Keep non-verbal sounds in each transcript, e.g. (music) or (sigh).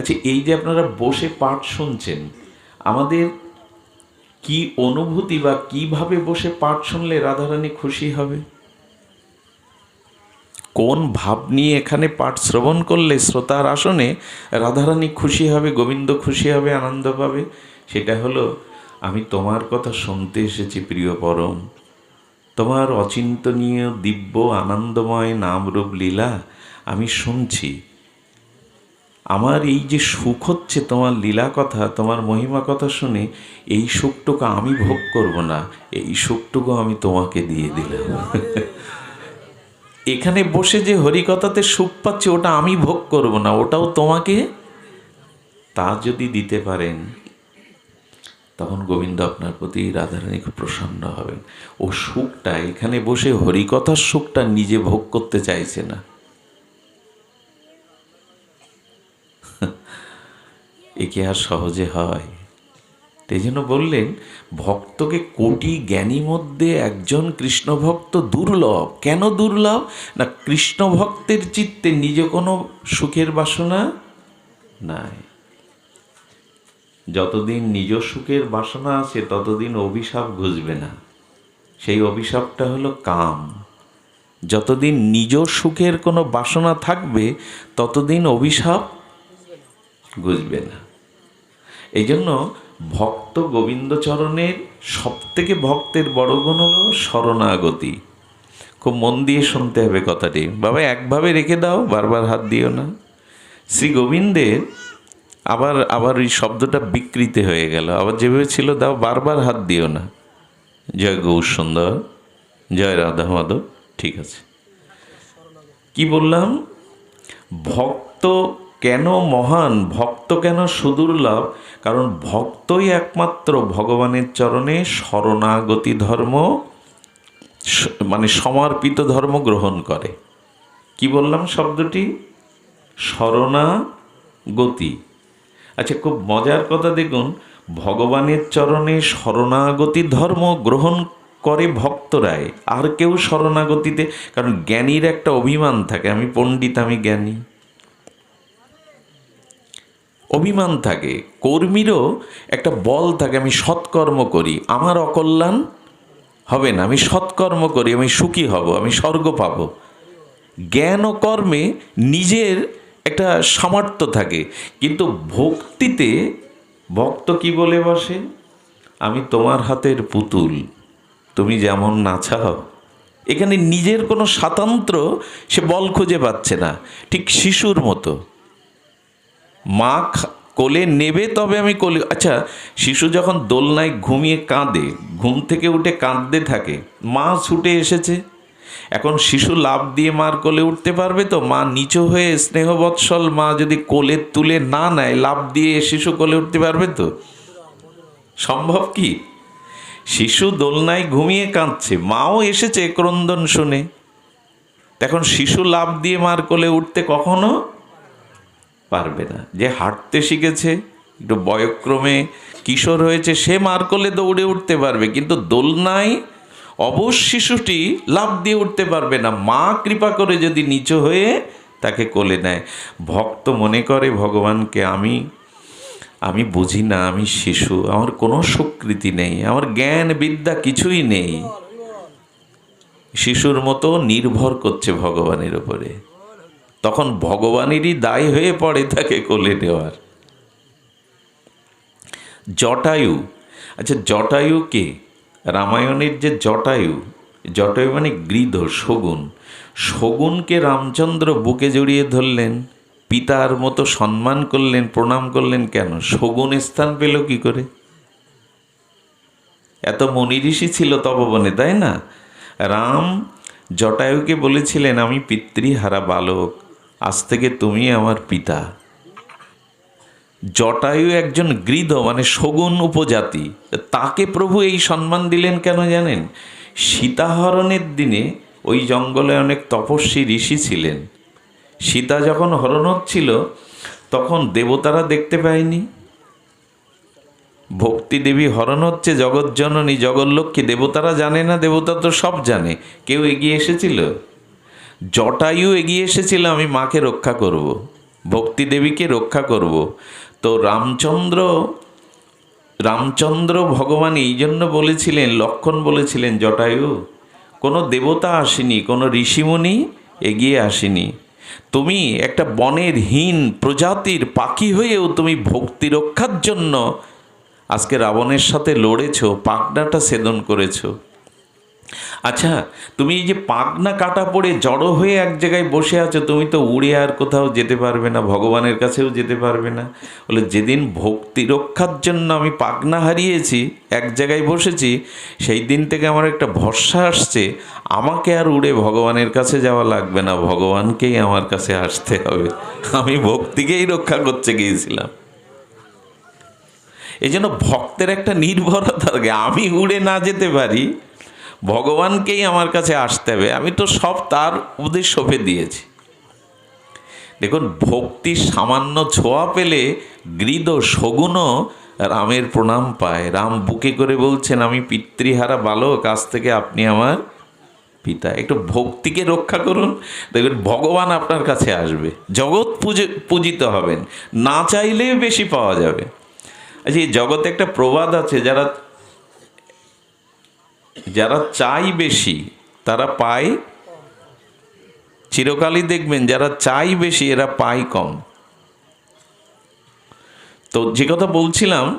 আচ্ছা এই যে আপনারা বসে পাঠ শুনছেন, আমাদের কি অনুভূতি বা কীভাবে বসে পাঠ শুনলে রাধারানী খুশি হবে? কোন ভাব নিয়ে এখানে পাঠ শ্রবণ করলে শ্রোতার আসনে রাধারানী খুশি হবে, গোবিন্দ খুশি হবে, আনন্দ পাবে? সেটা হলো, আমি তোমার কথা শুনতে এসেছি, প্রিয় পরম। তোমার অচিন্তনীয়, দিব্য, আনন্দময়, নামরূপ লীলা আমি শুনছি। আমার এই যে সুখ হচ্ছে, তোমার লীলা কথা, তোমার মহিমা কথা শুনে, এই সুখটুকু আমি ভোগ করব না, এই সুখটুকু আমি তোমাকে দিয়ে দিলাম। (laughs) এখানে বসে যে হরিকথাতে সুখ পাচ্ছে, ওটা আমি ভোগ করব না, ওটাও তোমাকে? তা যদি দিতে পারেন, তখন গোবিন্দ আপনার প্রতি রাধারানী খুব প্রসন্ন হবেন। ও সুখটা, এখানে বসে হরিকথার সুখটা নিজে ভোগ করতে চাইছে না। একে আর সহজে হয়? এই জন্য বললেন, ভক্তকে কোটি জ্ঞানী মধ্যে একজন কৃষ্ণভক্ত দুর্লভ। কেন দুর্লভ? না কৃষ্ণ ভক্তের চিত্তে নিজ কোনো সুখের বাসনা নাই। যতদিন নিজ সুখের বাসনা আছে, ততদিন অভিশাপ ঘুষবে না। সেই অভিশাপটা হলো কাম। যতদিন নিজ সুখের কোনো বাসনা থাকবে, ততদিন অভিশাপ ঘুষবে না। এই জন্য ভক্ত গোবিন্দচরণের সব থেকে ভক্তের বড় গুণ হলো শরণাগতি। খুব মন দিয়ে শুনতে হবে কথাটি। বাবা, একভাবে রেখে দাও, বারবার হাত দিও না। শ্রী গোবিন্দের আবার আবার ওই শব্দটা বিকৃতি হয়ে গেল। আবার যেভাবে ছিল দাও বারবার হাত দিও না। জয় গৌর সুন্দর, জয় রাধা মাধব, ঠিক আছে। কি বললাম? ভক্ত কেন মহান ভক্ত কেন সুদুর্লভ কারণ ভক্তই একমাত্র ভগবানের চরণে শরণাগতি ধর্ম মানে সমর্পিত ধর্ম গ্রহণ করে। কি বললাম শব্দটি? শরণাগতি। আচ্ছা খুব মজার কথা দেখুন, ভগবানের চরণে শরণাগতি ধর্ম গ্রহণ করে ভক্তরাই, আর কেউ শরণাগতিতে, কারণ জ্ঞানীর একটা অভিমান থাকে, আমি পণ্ডিত, আমি জ্ঞানী। অভিমান থাকে, কর্মীরও একটা বল থাকে, আমি সৎকর্ম করি, আমার অকল্যাণ হবে না, আমি সৎকর্ম করি, আমি সুখী হব, আমি স্বর্গ পাব। জ্ঞান ও কর্মে নিজের একটা সামর্থ্য থাকে, কিন্তু ভক্তিতে ভক্ত কি বলে বসে? আমি তোমার হাতের পুতুল, তুমি যেমন নাচাও। এখানে নিজের কোনো স্বাতন্ত্র সে বল খুঁজে পাচ্ছে না, ঠিক শিশুর মতো। মা কোলে নেবে তবে আমি কোলে আচ্ছা শিশু যখন দোলনায় ঘুমিয়ে কাঁদে, ঘুম থেকে উঠে কাঁদতে থাকে, মা ছুটে এসেছে। এখন শিশু লাভ দিয়ে মার কোলে উঠতে পারবে তো? মা নিচু হয়ে স্নেহবৎসল মা যদি কোলে তুলে না নেয় লাভ দিয়ে শিশু কোলে উঠতে পারবে তো? সম্ভব কি? শিশু দোলনায় ঘুমিয়ে কাঁদছে, মাও এসেছে ক্রন্দন শুনে। এখন শিশু লাভ দিয়ে মার কোলে উঠতে কখনো পারবে না। যে হাঁটতে শিখেছে, একটু বয়ক্রমে কিশোর হয়েছে, সে মার কোলে দৌড়ে উঠতে পারবে, কিন্তু দোলনায় অবশ শিশুটি লাভ দিয়ে উঠতে পারবে না। মা কৃপা করে যদি নিচু হয়ে তাকে কোলে নেয়। ভক্ত মনে করে, ভগবানকে আমি আমি বুঝি না, আমি শিশু, আমার কোনো স্বীকৃতি নেই, আমার জ্ঞান বিদ্যা কিছুই নেই। শিশুর মতো নির্ভর করছে ভগবানের উপরে। তখন ভগবানেরই দায় হয়ে পড়ে তাকে কোলে নেওয়ার। জটায়ু। আচ্ছা জটায়ু কে? রামায়ণের যে জটায়ু জটায়ু মানে গৃধ, শগুন। শগুনকে রামচন্দ্র বুকে জড়িয়ে ধরলেন, পিতার মতো সম্মান করলেন, প্রণাম করলেন কেন? শগুন স্থান পেল কি করে? এত মনি ঋষি ছিল তপবনে, তাই না? রাম জটায়ুকে বলেছিলেন, আমি পিতৃহারা বালক আজ থেকে তুমি আমার পিতা। জটায়ু একজন গৃধ মানে শগুন উপজাতি। তাকে প্রভু এই সম্মান দিলেন কেন জানেন? সীতাহরণের দিনে ওই জঙ্গলে অনেক তপস্বী ঋষি ছিলেন। সীতা যখন হরণ হচ্ছিল তখন দেবতারা দেখতে পায়নি। ভক্তি দেবী হরণ হচ্ছে জগৎজননী জগৎলক্ষ্মী দেবতারা জানে না, দেবতা তো সব জানে। কেউ এগিয়ে এসেছিল? জটায়ু এগিয়ে এসেছিল, আমি মাকে রক্ষা করব। ভক্তি দেবীকে রক্ষা করব তো রামচন্দ্র রামচন্দ্র ভগবান এই জন্য বলেছিলেন, লক্ষণ বলেছিলেন, জটায়ু, কোনো দেবতা আসেনি, কোনো ঋষিমুনি এগিয়ে আসেনি তুমি একটা বনের হীন প্রজাতির পাখি হয়েও তুমি ভক্তি রক্ষার জন্য আজকে রাবণের সাথে লড়েছো পাকনাটা সেদন করেছ আচ্ছা তুমি এই যে পাকনা কাটা পড়ে জড়ো হয়ে এক জায়গায় বসে আছো, তুমি তো উড়ে আর কোথাও যেতে পারবে না, ভগবানের কাছেও যেতে পারবে না। বলে, যেদিন ভক্তি রক্ষার জন্য আমি পাকনা হারিয়েছি, এক জায়গায় বসেছি, সেই দিন থেকে আমার একটা ভরসা আসছে, আমাকে আর উড়ে ভগবানের কাছে যাওয়া লাগবে না, ভগবানকেই আমার কাছে আসতে হবে। আমি ভক্তিকেই রক্ষা করতে গিয়েছিলাম। এই জন্য ভক্তের একটা নির্ভরতা থাকে, আমি উড়ে না যেতে পারি ভগবানকেই আমার কাছে আসতে হবে। আমি তো সব তার উপদেশ সঁপে দিয়েছি। দেখুন, ভক্তি সামান্য ছোঁয়া পেলে গৃদ সগুণও রামের প্রণাম পায়। রাম বুকে করে বলছেন, আমি পিতৃহারা বালক কাছ থেকে আপনি আমার পিতা। একটু ভক্তিকে রক্ষা করুন। দেখবেন ভগবান আপনার কাছে আসবে। জগৎ পুজো, পূজিত হবেন। না চাইলেও বেশি পাওয়া যাবে। আচ্ছা এই জগতে একটা প্রবাদ আছে, যারা যারা চাই বেশি, তারা পায় চিরকালই দেখবেন যারা চাই বেশি, এরা পায় কম। তো যে কথা বলছিলাম,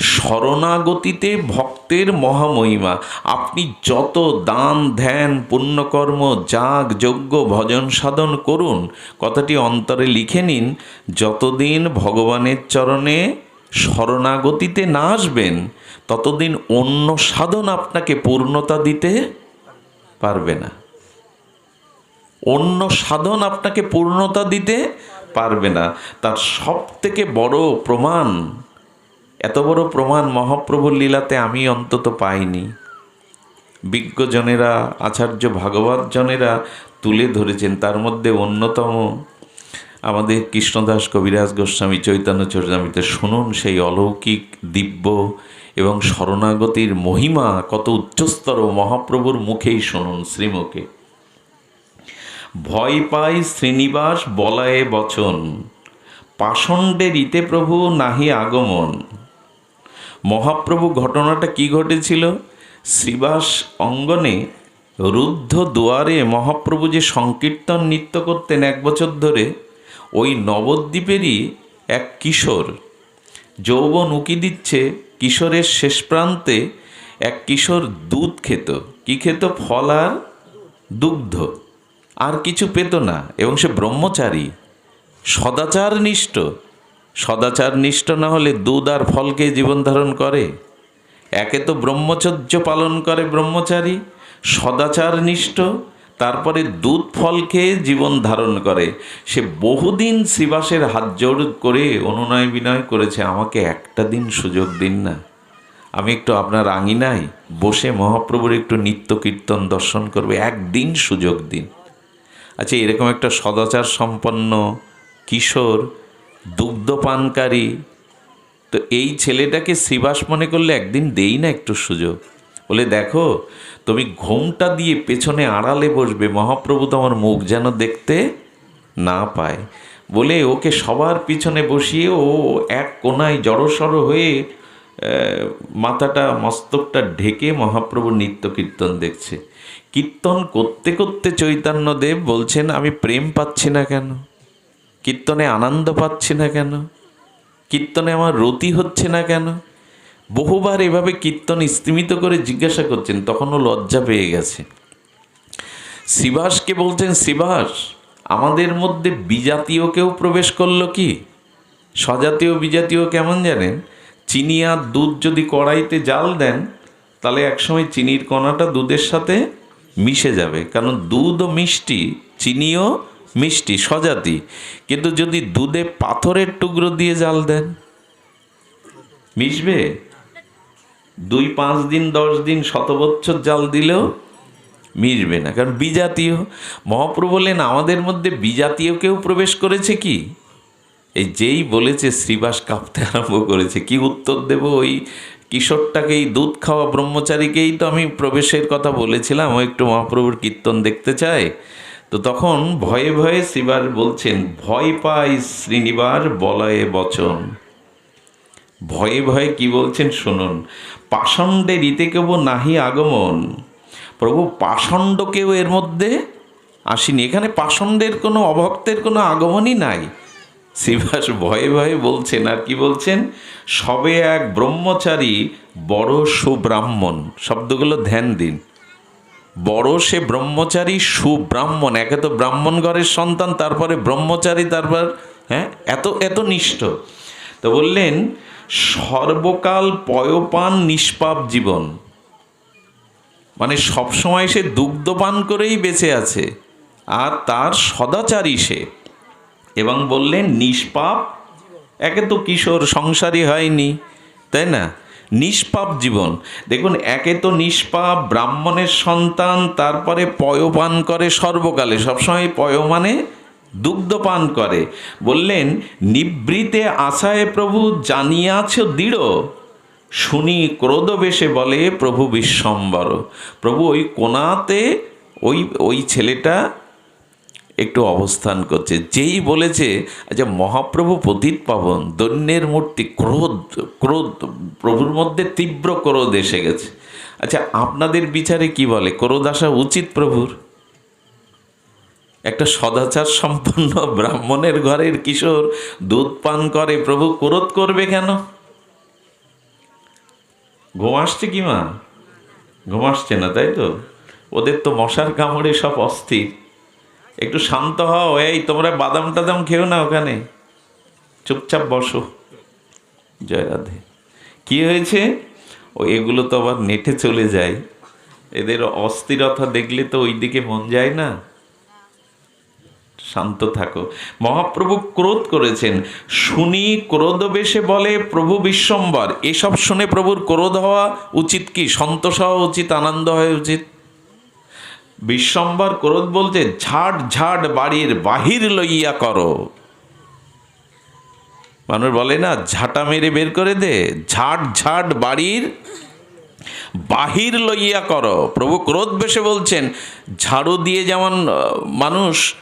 শরণাগতিতে ভক্তের মহামহিমা। আপনি যত দান, ধ্যান, পুণ্যকর্ম, যাগ, যজ্ঞ, ভজন সাধন করুন, কথাটি অন্তরে লিখে নিন, যতদিন ভগবানের চরণে শরণাগতিতে না আসবেন ততদিন অন্য সাধন আপনাকে পূর্ণতা দিতে পারবে না। অন্য সাধন আপনাকে পূর্ণতা দিতে পারবে না। তার সব থেকে বড় প্রমাণ, এত বড় প্রমাণ মহাপ্রভুর লীলাতে আমি অন্তত পাইনি। বিজ্ঞজনেরা, আচার্য ভাগবত জনেরা তুলে ধরেছেন, তার মধ্যে অন্যতম আমাদের কৃষ্ণদাস কবিরাজ গোস্বামী চৈতন্য চরিতামিতে শুনুন সেই অলৌকিক দিব্য এবং শরণাগতির মহিমা কত উচ্চস্তর, মহাপ্রভুর মুখেই শুনুন শ্রীমুখে। ভয় পাই শ্রীনিবাস বলায়ে বচন, পাষণ্ডে রীতে প্রভু নাহি আগমন। মহাপ্রভু ঘটনাটা কি ঘটেছিল? শ্রীবাস অঙ্গনে রুদ্ধ দুয়ারে মহাপ্রভু যে সংকীর্তন নৃত্য করতেন এক বছর ধরে, ওই নবদ্বীপেরই এক কিশোর যৌবন উকি দিচ্ছে কিশোরের শেষ প্রান্তে এক কিশোর দুধ খেত। কি খেত? ফল আর দুগ্ধ। আর কিছু পেত না এবং সে ব্রহ্মচারী। সদাচার নিষ্ঠ সদাচার নিষ্ঠ না হলে দুধ আর ফলকে জীবন ধারণ করে? একে তো ব্রহ্মচর্য পালন করে ব্রহ্মচারী। সদাচার নিষ্ঠ তারপরে দুধ ফল খেয়ে জীবন ধারণ করে। সে বহুদিন শ্রীবাসের হাত জোড় করে অনুনয় বিনয় করেছে, আমাকে একটা দিন সুযোগ দিন না। আমি একটু আপনার আঙিনায় বসে মহাপ্রভুর একটু নিত্য কীর্তন দর্শন করবে, একদিন সুযোগ দিন। আচ্ছা এরকম একটা সদাচার সম্পন্ন কিশোর, দুগ্ধপানকারী, তো এই ছেলেটাকে শ্রীবাস মনে করলে একদিন দেই না একটু সুযোগ? বলে, দেখো, তুমি ঘুমটা দিয়ে পেছনে আড়ালে বসবে। মহাপ্রভু তোমার মুখ যেন দেখতে না পায়। বলে ওকে সবার পিছনে বসিয়ে ও এক কোনায় জড়সড় হয়ে মাথাটা, মস্তকটা ঢেকে মহাপ্রভুর নিত্য কীর্তন দেখছে। কীর্তন করতে করতে চৈতন্যদেব বলছেন, আমি প্রেম পাচ্ছি না কেন? কীর্তনে আনন্দ পাচ্ছি না কেন? কীর্তনে আমার রতি হচ্ছে না কেন? বহুবার এভাবে কীর্তন স্তিমিত করে জিজ্ঞাসা করছেন, তখনও লজ্জা পেয়ে গেছে। শ্রীবাসকে বলছেন শ্রীবাস আমাদের মধ্যে বিজাতীয় কেউ প্রবেশ করল কি? স্বজাতীয়, বিজাতীয় কেমন জানেন? চিনি আর দুধ যদি কড়াইতে জাল দেন, তাহলে একসময় চিনির কণাটা দুধের সাথে মিশে যাবে। কারণ দুধ মিষ্টি, চিনিও মিষ্টি, স্বজাতি। কিন্তু যদি দুধে পাথরের টুকরো দিয়ে জাল দেন, মিশবে? দুই পাঁচ দিন, দশ দিন শত বছর জাল দিলেও মিশবে না। কারণ বিজাতীয়, মহাপ্রভু বললেন আমাদের মধ্যে বিজাতীয় কেউ প্রবেশ করেছে কি? এই যেই বলেছে, শ্রীবাস কাঁপতে আরম্ভ করেছে। কি উত্তর দেব ওই কিশোরটাকেই, দুধ খাওয়া ব্রহ্মচারীকেই তো আমি প্রবেশের কথা বলেছিলাম। ও একটু মহাপ্রভুর কীর্তন দেখতে চায়। তো তখন ভয়ে ভয়ে শ্রীবার বলছেন, ভয় পাই শ্রীনিবার বলয়ে বচন। ভয়ে ভয়ে কি বলছেন শুনুন পাষণ্ডে রীতে কেব নাহি আগমন। প্রভু পাষণ্ডকেও এর মধ্যে আসেনি। এখানে পাষণ্ডের কোনো, অভক্তের কোনো আগমনই নাই। শ্রীবাস ভয়ে ভয়ে বলছেন, আর কি বলছেন? সবে এক ব্রহ্মচারী বড় সুব্রাহ্মণ। শব্দগুলো ধ্যান দিন। বড় সে ব্রহ্মচারী সুব্রাহ্মণ। একে তো ব্রাহ্মণ ঘরের সন্তান, তারপরে ব্রহ্মচারী, তারপর হ্যাঁ এত এত নিষ্ঠ। তো বললেন সর্বকাল পয়পান নিষ্পাপ জীবন। মানে সবসময় সে দুগ্ধপান করেই বেঁচে আছে, আর তার সদাচারী সে। এবং বললেন, নিষ্পাপ? একে তো কিশোর সংসারী হয়নি, তাই না? নিষ্পাপ জীবন। দেখুন, একে তো নিষ্পাপ, ব্রাহ্মণের সন্তান, তারপরে পয়পান করে সর্বকালে। সবসময় পয় মানে দুগ্ধপান করে। বললেন, নিবৃতে আশায় প্রভু জানিয়াছ দৃঢ়। শুনি ক্রোধবেশে বলে, প্রভু বিশ্বম্বর। প্রভু ওই কোনাতে ওই ওই ছেলেটা একটু অবস্থান করছে। যেই বলেছে আচ্ছা মহাপ্রভু পতিত পাবন, দৈন্যের মূর্তি ক্রোধ ক্রোধ, প্রভুর মধ্যে তীব্র ক্রোধ এসে গেছে। আচ্ছা আপনাদের বিচারে কি বলে? ক্রোধ আসা উচিত প্রভুর? একটা সদাচার সম্পন্ন ব্রাহ্মণের ঘরের কিশোর দুধ পান করে, প্রভু ক্রোধ করবে কেন? ঘুম আসছে কি মা? ঘুম আসছে না, তাই তো? ওদের তো মশার কামড়ে সব অস্থির। একটু শান্ত হও, এই তোমরা বাদাম টাদাম খেও না ওখানে। চুপচাপ বসো। জয় রাধে। কি হয়েছে? ও, এগুলো তো আবার নেটে চলে যায়। এদের অস্থিরতা দেখলে তো ওই দিকে মন যায় না। শান্ত থাকো। মহাপ্রভু ক্রোধ করেছেন। শুনি ক্রোধ বেশে বলে, প্রভু বিশ্বম্বর, এসব শুনে প্রভুর ক্রোধ হওয়া উচিত কি? সন্তোষ হওয়া উচিত? আনন্দ হওয়া উচিত? বিশ্বম্বর ক্রোধ বলতে, ঝাড় ঝাড় বাড়ির বাহির লইয়া করো। মানুষ বলে না, ঝাঁটা মেরে বের করে দে, ঝাড় ঝাড় বাড়ির বাহির লইয়া করো। প্রভু ক্রোধ বেশে বলছেন, ঝাড়ু দিয়ে যেমন মানুষ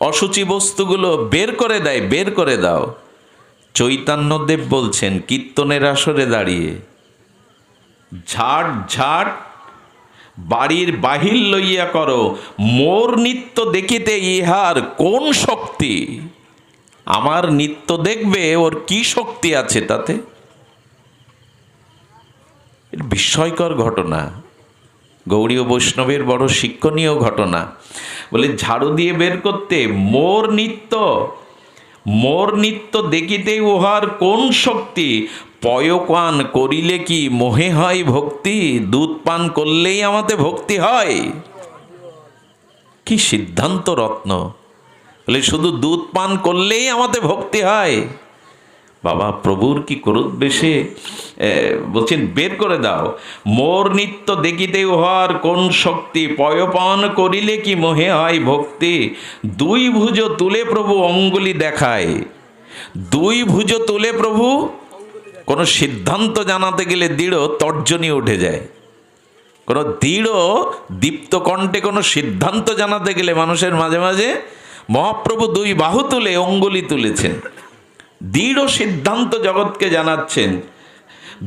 অসুচি বস্তুগুলো বের করে দেয়, বের করে দাও। চৈতন্যদেব বলছেন, কীর্তনের আসরে দাঁড়িয়ে। ঝাড় ঝাড়, বাড়ির বাহির লইয়া করো। মোর নিত্য দেখিতে ইহার কোন শক্তি? আমার নিত্য দেখবে ওর কি শক্তি আছে তাতে? বিস্ময়কর ঘটনা। গৌড়ীয় বৈষ্ণবের বড় শিক্ষণীয় ঘটনা। বলে, ঝাড়ু দিয়ে বের করতে মোর নিত্য মোর নিত্য দেখিতে উহার কোন শক্তি? পয়পান করিলে কি মোহে হয় ভক্তি? দুধ পান করলেই আমাদের ভক্তি হয়? কি সিদ্ধান্ত রত্ন। বলে, শুধু দুধ পান করলেই আমাদের ভক্তি হয়। বাবা, প্রভুর কি ক্রোধ বেশে বলছেন, বের করে দাও। মোর নিত্য দেখিতে উহার কোন শক্তি, পয়পান করিলে কি মোহে হয় ভক্তি? দুই ভুজ তুলে প্রভু অঙ্গুলি দেখায়। দুই ভুজ তুলে প্রভু, কোনো সিদ্ধান্ত জানাতে গেলে দৃঢ় তর্জনী উঠে যায়। কোনো দৃঢ়, দীপ্ত কণ্ঠে কোনো সিদ্ধান্ত জানাতে গেলে মানুষের মাঝে মাঝে মহাপ্রভু দুই বাহু তুলে অঙ্গুলি তুলেছেন। দৃঢ় সিদ্ধান্ত জগৎকে জানাচ্ছেন।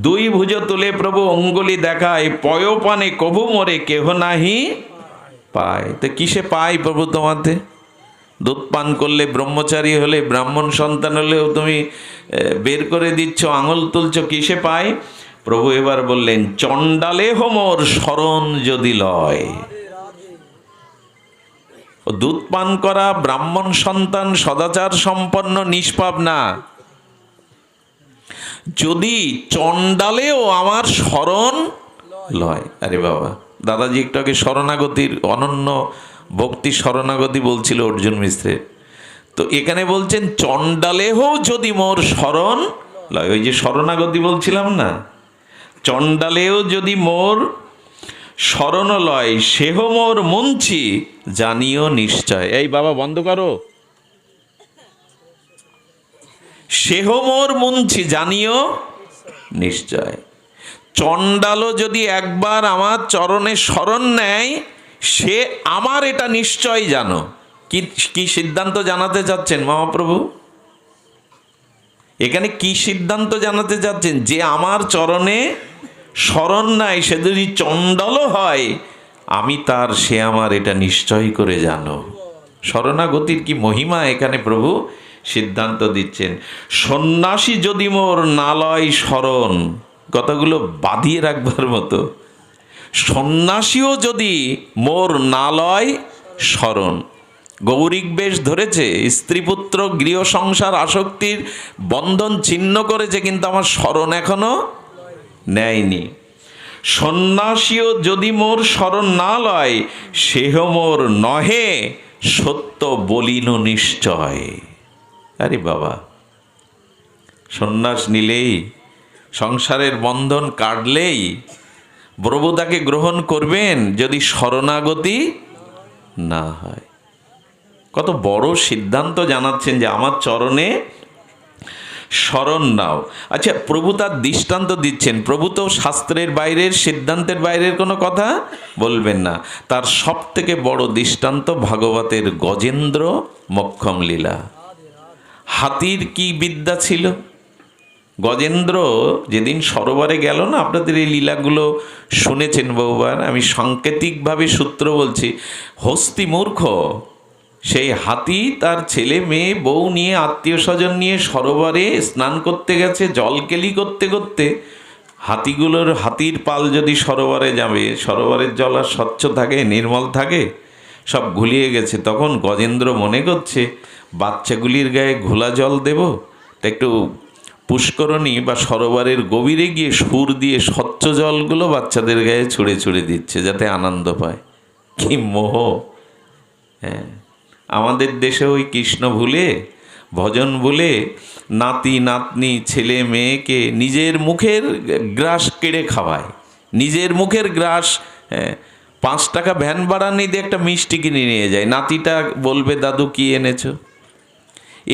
দুই ভুজ তুলে প্রভু অঙ্গুলি দেখায় পয়পানে কভু মরে কেহ নাহি পায়। তো কিসে পায় প্রভু তোমাতে? দুধ পান করলে ব্রহ্মচারী হলে, ব্রাহ্মণ সন্তান হলেও তুমি বের করে দিচ্ছ, আঙুল তুলছ, কিসে পায়? প্রভু এবার বললেন চণ্ডালে হোমর শরণ যদি লয়। দুধ পান করা ব্রাহ্মণ সন্তান সদাচার সম্পন্ন নিষ্পাপ না। যদি চণ্ডালেও আমার স্মরণ লয়। আরে বাবা, দাদাজি একটু আগে শরণাগতির অনন্য ভক্তি শরণাগতি বলছিল অর্জুন মিশ্রে। তো এখানে বলছেন চণ্ডালেহ যদি মোর স্মরণ লয়। ওই যে শরণাগতি বলছিলাম না, চণ্ডালেও যদি মোর স্মরণ লয় সেহ মোর মুঞ্চি, জানিও নিশ্চয়। এই বাবা, বন্ধ করো। সেহ মোর মুঞ্চি, জানিও নিশ্চয়। চণ্ডালও যদি একবার আমার চরণে স্মরণ নেয়, সে আমার এটা নিশ্চয় জানো। কি কি সিদ্ধান্ত জানাতে চাচ্ছেন মহাপ্রভু? এখানে কি সিদ্ধান্ত জানাতে চাচ্ছেন? যে আমার চরণে স্মরণ নাই, সে যদি চণ্ডলও হয়, আমি তার, সে আমার এটা নিশ্চয় করে জানো। শরণাগতির কি মহিমা এখানে প্রভু? সিদ্ধান্ত দিচ্ছেন, সন্ন্যাসী যদি মোর নালয় স্মরণ কথাগুলো বাঁধিয়ে রাখবার মতো, সন্ন্যাসীও যদি মোর নালয় স্মরণ গৌরিক বেশ ধরেছে, স্ত্রীপুত্র গৃহ সংসার আসক্তির বন্ধন ছিন্ন করেছে, কিন্তু আমার স্মরণ এখনও নেয়নি। সন্ন্যাসীও যদি মোর স্মরণ না লয় সেহ মোর নহে, সত্য বলিন নিশ্চয়। আরে বাবা, সন্ন্যাস নিলেই, সংসারের বন্ধন কাটলেই প্রভুতাকে গ্রহণ করবেন যদি শরণাগতি না হয়। কত বড় সিদ্ধান্ত জানাচ্ছেন যে আমার চরণে স্মরণ নাও। আচ্ছা প্রভু তার দৃষ্টান্ত দিচ্ছেন। প্রভু তো শাস্ত্রের বাইরের, সিদ্ধান্তের বাইরের কোনো কথা বলবেন না। তার সব থেকে বড় দৃষ্টান্ত ভাগবতের গজেন্দ্র মক্ষম লীলা। হাতির কি বিদ্যা ছিল? গজেন্দ্র যেদিন সরোবরে গেল না, আপনাদের এই লীলাগুলো শুনেছেন বহুবার, আমি সাংকেতিকভাবে সূত্র বলছি, হস্তি মূর্খ সেই হাতি তার ছেলে, মেয়ে, বউ নিয়ে আত্মীয় স্বজন নিয়ে সরোবরে স্নান করতে গেছে জলকেলি করতে করতে। হাতিগুলোর হাতির পাল যদি সরোবরে যাবে, সরোবরের জল আর স্বচ্ছ থাকে, নির্মল থাকে, সব ঘুলিয়ে গেছে। তখন গজেন্দ্র মনে করছে, বাচ্চাগুলির গায়ে ঘোলা জল দেব? তা একটু পুষ্করণী বা সরোবরের গভীরে গিয়ে সুর দিয়ে স্বচ্ছ জলগুলো বাচ্চাদের গায়ে ছুঁড়ে ছুঁড়ে দিচ্ছে, যাতে আনন্দ পায়। কি মোহ! হ্যাঁ। আমাদের দেশে ওই কৃষ্ণ ভুলে ভজন ভুলে নাতি নাতনি ছেলে মেয়েকে নিজের মুখের গ্রাস কেড়ে খাওয়ায়। নিজের মুখের গ্রাস হ্যাঁ, পাঁচ টাকা ভ্যান ভাড়া নেই দিয়ে একটা মিষ্টি কিনে নিয়ে যায়। নাতিটা বলবে দাদু কি এনেছো?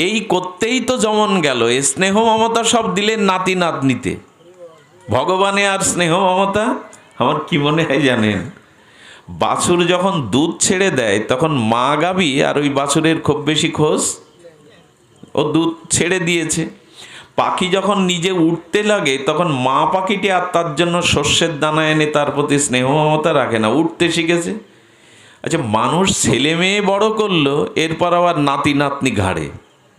এই করতেই তো যেমন গেল। স্নেহ মমতা সব দিলেন নাতি নাতনিতে। ভগবানে আর স্নেহ মমতা? আমার কি মনে হয় জানেন? বাছুর যখন দুধ ছেড়ে দেয়, তখন মা গাবি আর ওই বাছুরের খুব বেশি খোঁজ? ও দুধ ছেড়ে দিয়েছে। পাখি যখন নিজে উঠতে লাগে, তখন মা পাখিটি আর তার জন্য শস্যের দানা এনে তার প্রতি স্নেহ মমতা রাখে না। উঠতে শিখেছে? আচ্ছা মানুষ ছেলে মেয়ে বড় করল, এরপর আবার নাতি নাতনি ঘাড়ে।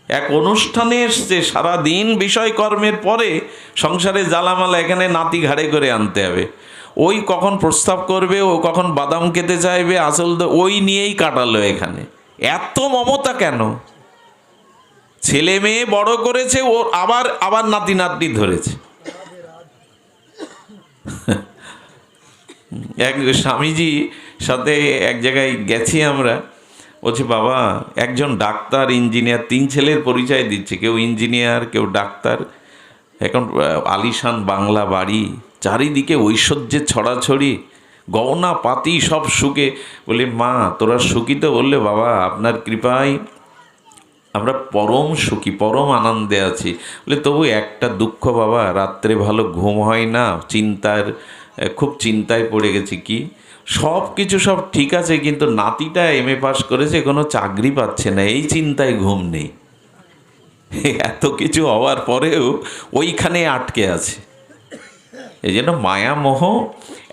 এক অনুষ্ঠানে এসছে, সারাদিন বিষয়কর্মের পরে সংসারে জ্বালামালা এখানে নাতি ঘাড়ে করে আনতে হবে। ওই কখন প্রস্তাব করবে, ও কখন বাদাম খেতে চাইবে, আসল তো ওই নিয়েই কাটালো এখানে। এত মমতা কেন? ছেলে মেয়ে বড় করেছে, ও আবার আবার নাতি নাতনি ধরেছে। এক স্বামীজি সাথে এক জায়গায় গেছি আমরা, বলছে, বাবা, একজন ডাক্তার, ইঞ্জিনিয়ার, তিন ছেলের পরিচয় দিচ্ছে, কেউ ইঞ্জিনিয়ার, কেউ ডাক্তার। এখন আলিশান বাংলা বাড়ি। চারিদিকে ঐশ্বর্যের ছড়াছড়ি গহনা পাতি সব সুখে বলে, মা, তোরা সুখী তো? বললে, বাবা, আপনার কৃপায় আমরা পরম সুখী, পরম আনন্দে আছি। বলে, তবু একটা দুঃখ বাবা, রাত্রে ভালো ঘুম হয় না, চিন্তার খুব চিন্তায় পড়ে গেছি। কি? সব কিছু সব ঠিক আছে, কিন্তু নাতিটা এম এ পাস করেছে, কোনো চাকরি পাচ্ছে না, এই চিন্তায় ঘুম নেই। (laughs) এত কিছু হওয়ার পরেও ওইখানে আটকে আছে। এই জন্য মায়ামোহ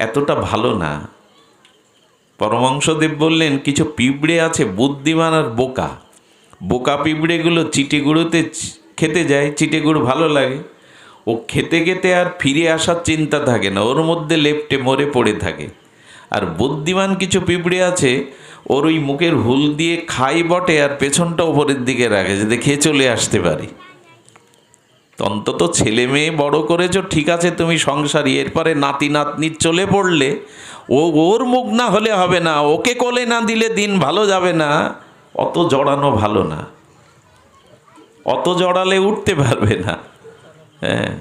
এতটা ভালো না। পরমাংশদেব বললেন, কিছু পিঁপড়ে আছে বুদ্ধিমান আর বোকা। বোকা পিঁপড়েগুলো চিটেগুড়োতে খেতে যায় চিটেগুড়ো ভালো লাগে। ও খেতে খেতে আর ফিরে আসার চিন্তা থাকে না, ওর মধ্যে লেপটে মরে পড়ে থাকে। আর বুদ্ধিমান কিছু পিঁপড়ে আছে, ওর ওই মুখের হুল দিয়ে খাই বটে আর পেছনটা ওপরের দিকে রাখে, যাতে খেয়ে চলে আসতে পারি। অন্তত ছেলে মেয়ে বড় করেছ, ঠিক আছে, তুমি সংসারী। এরপরে নাতি নাতনির চলে পড়লে, ও ওর মুখ না হলে হবে না, ওকে কোলে না দিলে দিন ভালো যাবে না, অত জড়ানো ভালো না। অত জড়ালে উঠতে পারবে না। হ্যাঁ।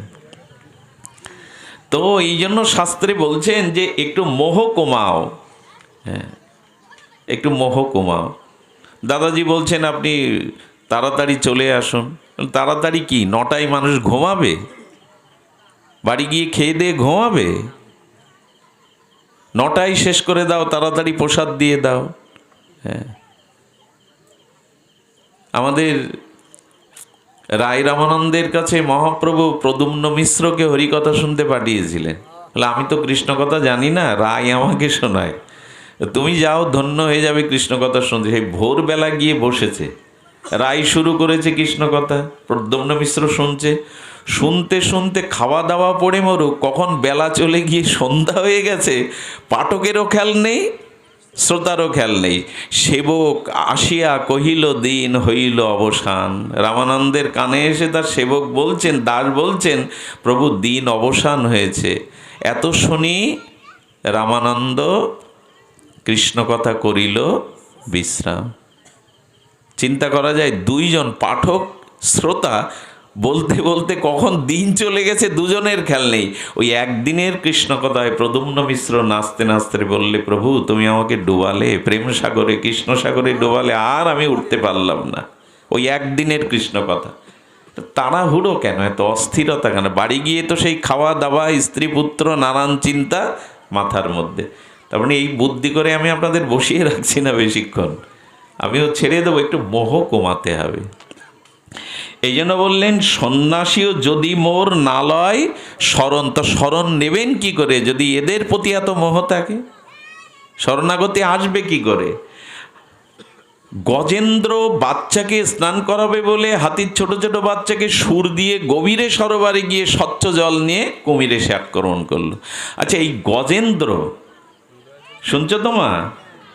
তো এই জন্য শাস্ত্রে বলছেন যে একটু মোহ কমাও। হ্যাঁ। একটু মোহ কমাও। দাদাজি বলছেন, আপনি তাড়াতাড়ি চলে আসুন। তাড়াতাড়ি কি? নটায় মানুষ ঘুমাবে? বাড়ি গিয়ে খেয়ে দিয়ে ঘুমাবে? নটায় শেষ করে দাও, তাড়াতাড়ি প্রসাদ দিয়ে দাও। হ্যাঁ। আমাদের রায় রামানন্দের কাছে মহাপ্রভু প্রদুম্ন মিশ্রকে হরিকথা শুনতে পাঠিয়েছিলেন। বলে আমি তো কৃষ্ণ কথা জানি না, রায় আমাকে শোনায়। তুমি যাও, ধন্য হয়ে যাবে কৃষ্ণ কথা শুনতে। সেই ভোরবেলা গিয়ে বসেছে। রায় শুরু করেছে কৃষ্ণ কথা, প্রদ্যম্ন মিশ্র শুনছে। শুনতে শুনতে খাওয়া দাওয়া পড়ে মরুক, কখন বেলা চলে গিয়ে সন্ধ্যা হয়ে গেছে, পাঠকেরও খেয়াল নেই, শ্রোতারও খেয়াল নেই। সেবক আসিয়া কহিল, দিন হইল অবসান। রামানন্দের কানে এসে তার সেবক বলছেন, দাস বলছেন, প্রভু, দিন অবসান হয়েছে। এত শুনি রামানন্দ কৃষ্ণ কথা করিল, বিশ্রাম। চিন্তা করা যায় দুইজন পাঠক, শ্রোতা, বলতে বলতে কখন দিন চলে গেছে দুজনের খেয়াল নেই। ওই একদিনের কৃষ্ণ কথায় প্রদুম্ন মিশ্র নাচতে নাচতে বললে, প্রভু, তুমি আমাকে ডুবালে, প্রেম সাগরে, কৃষ্ণ সাগরে ডুবালে, আর আমি উঠতে পারলাম না। ওই একদিনের কৃষ্ণ কথা। তাড়াহুড়ো কেন? এত অস্থিরতা কেন? বাড়ি গিয়ে তো সেই খাওয়া দাওয়া স্ত্রী পুত্র নানান চিন্তা মাথার মধ্যে। তার মানে এই বুদ্ধি করে আমি আপনাদের বসিয়ে রাখছি না বেশিক্ষণ। আমিও ছেড়ে দেবো, একটু মোহ কমাতে হবে। এই জন্য বললেন, সন্ন্যাসীও যদি মোর না লয় স্মরণ তো স্মরণ নেবেন কি করে? যদি এদের প্রতি এত মোহ থাকে, শরণাগতি আসবে কি করে? গজেন্দ্র বাচ্চাকে স্নান করাবে বলে হাতির ছোট ছোট বাচ্চাকে সুর দিয়ে গভীরে সরোবরে গিয়ে স্বচ্ছ জল নিয়ে কুমিরে সে আক্রমণ করল। আচ্ছা এই গজেন্দ্র, শুনছো তো মা?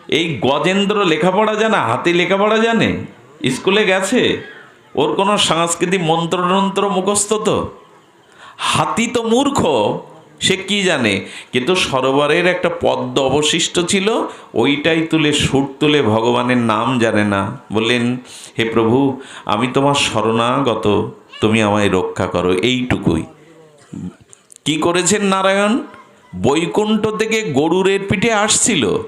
এই গজেন্দ্র লেখাপড়া জানা, হাতি লেখাপড়া জানে? স্কুলে গেছে? ওর কোনো সাংস্কৃতিক মন্ত্রতন্ত্র মুখস্থ তো? হাতি তো মূর্খ, সে কি জানে? কিন্তু সরোবরের একটা পদ্ম অবশিষ্ট ছিল, ওইটাই তুলে সুর তুলে ভগবানের নাম জানে না। বললেন, হে প্রভু, আমি তোমার শরণাগত, তুমি আমায় রক্ষা করো, এইটুকুই। কি করেছেন নারায়ণ? বৈকুণ্ঠ থেকে গরুরের পিঠে আসছিল।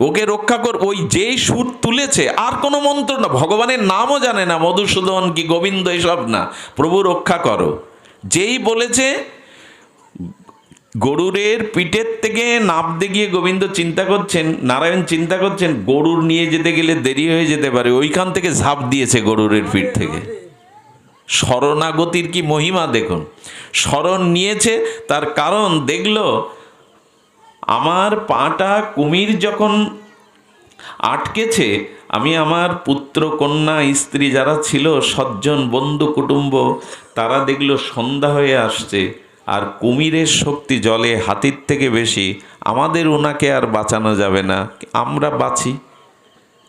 ওকে রক্ষা কর। ওই যেই সুর তুলেছে, আর কোনো মন্ত্র না। ভগবানের নামও জানে না, মধুসূদন কি গোবিন্দ এসব না। প্রভু রক্ষা করো। যেই বলেছে, গরুরের পিঠের থেকে নামতে গিয়ে গোবিন্দ চিন্তা করছেন, নারায়ণ চিন্তা করছেন, গরুর নিয়ে যেতে গেলে দেরি হয়ে যেতে পারে। ওইখান থেকে ঝাঁপ দিয়েছে গরুরের পিঠ থেকে। শরণাগতির কি মহিমা দেখুন। শরণ নিয়েছে, তার কারণ দেখল আমার পাটা কুমির যখন আটকেছে, আমি আমার পুত্র, কন্যা, স্ত্রী যারা ছিল, সজ্জন, বন্ধু, কুটুম্ব, তারা দেখল সন্ধ্যা হয়ে আসছে আর কুমিরের শক্তি জলে হাতির থেকে বেশি। আমাদের ওনাকে আর বাঁচানো যাবে না, আমরা বাঁচি।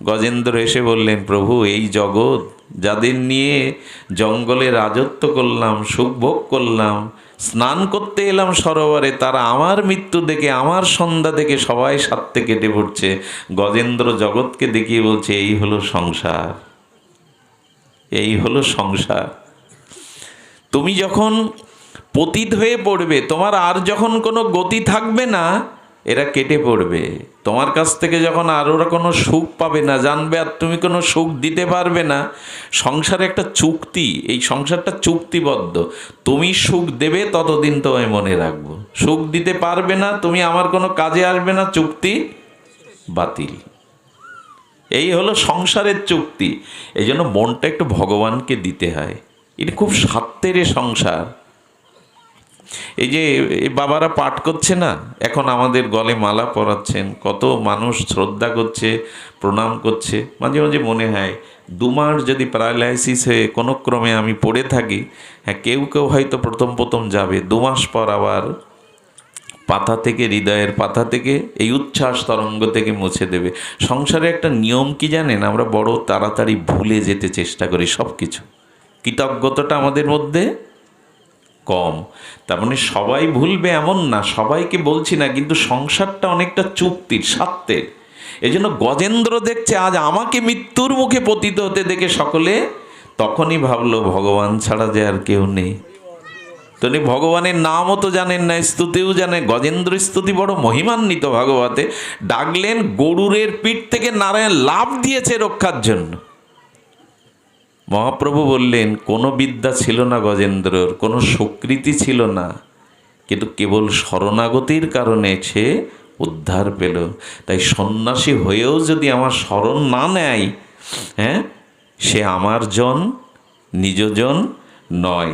গজেন্দ্র এসে বললেন, প্রভু, এই জগৎ যাদের নিয়ে জঙ্গলে রাজত্ব করলাম, সুখভোগ করলাম স্নান করতে এলাম সরোবরে, তারা আমার মৃত্যু দেখে, আমার সন্ধ্যা দেখে সবাই সাথে কেটে পড়ছে গজেন্দ্র জগৎকে দেখিয়ে বলছে, এই হলো সংসার। এই হলো সংসার। তুমি যখন পতিত হয়ে পড়বে, তোমার আর যখন কোনো গতি থাকবে না এরা কেটে পড়বে। তোমার কাছ থেকে যখন আর ওরা কোনো সুখ পাবে না, জানবে আর তুমি কোনো সুখ দিতে পারবে না, সংসারে একটা চুক্তি, এই সংসারটা চুক্তিবদ্ধ। তুমি সুখ দেবে, ততদিন তোমায় মনে রাখব। সুখ দিতে পারবে না, তুমি আমার কোনো কাজে আসবে না, চুক্তি বাতিল। এই হলো সংসারের চুক্তি। এই জন্য মনটা একটু ভগবানকে দিতে হয়। এটা খুব স্বার্থের সংসার। এই যে বাবারা পাঠ করছে না? এখন আমাদের গলে মালা পরাচ্ছেন। কত মানুষ শ্রদ্ধা করছে, প্রণাম করছে। মাঝে মাঝে মনে হয়, দু মাস যদি প্যারালাইসিস হয়ে কোনো ক্রমে আমি পড়ে থাকি হ্যাঁ কেউ কেউ হয়তো প্রথম প্রথম যাবে। দু মাস পর আবার পাতা থেকে, হৃদয়ের পাতা থেকে, এই উচ্ছ্বাস তরঙ্গ থেকে মুছে দেবে। সংসারে একটা নিয়ম কি জানেন? আমরা বড় তাড়াতাড়ি ভুলে যেতে চেষ্টা করি সব কিছু কৃতজ্ঞতাটা আমাদের মধ্যে কম। তার মানে সবাই ভুলবে এমন না, সবাইকে বলছি না, কিন্তু সংসারটা অনেকটা চুক্তির, স্বার্থের। এই জন্য গজেন্দ্র দেখছে আজ আমাকে মৃত্যুর মুখে পতিত হতে দেখে সকলে তখনই ভাবলো, ভগবান ছাড়া যে আর কেউ নেই। তো উনি ভগবানের নামও তো জানেন না, স্তুতিও জানে। গজেন্দ্র স্তুতি বড় মহিমান্বিত ভাগবতে। ডাকলেন, গরুরের পিঠ থেকে নারায়ণ লাভ দিয়েছে রক্ষার জন্য। মহাপ্রভু বললেন, কোনো বিদ্যা ছিল না গজেন্দ্রর, কোনো স্বীকৃতি ছিল না, কিন্তু কেবল শরণাগতির কারণে সে উদ্ধার পেল। তাই সন্ন্যাসী হয়েও যদি আমার শরণ না নেয় হ্যাঁ সে আমার জন নিজজন নয়।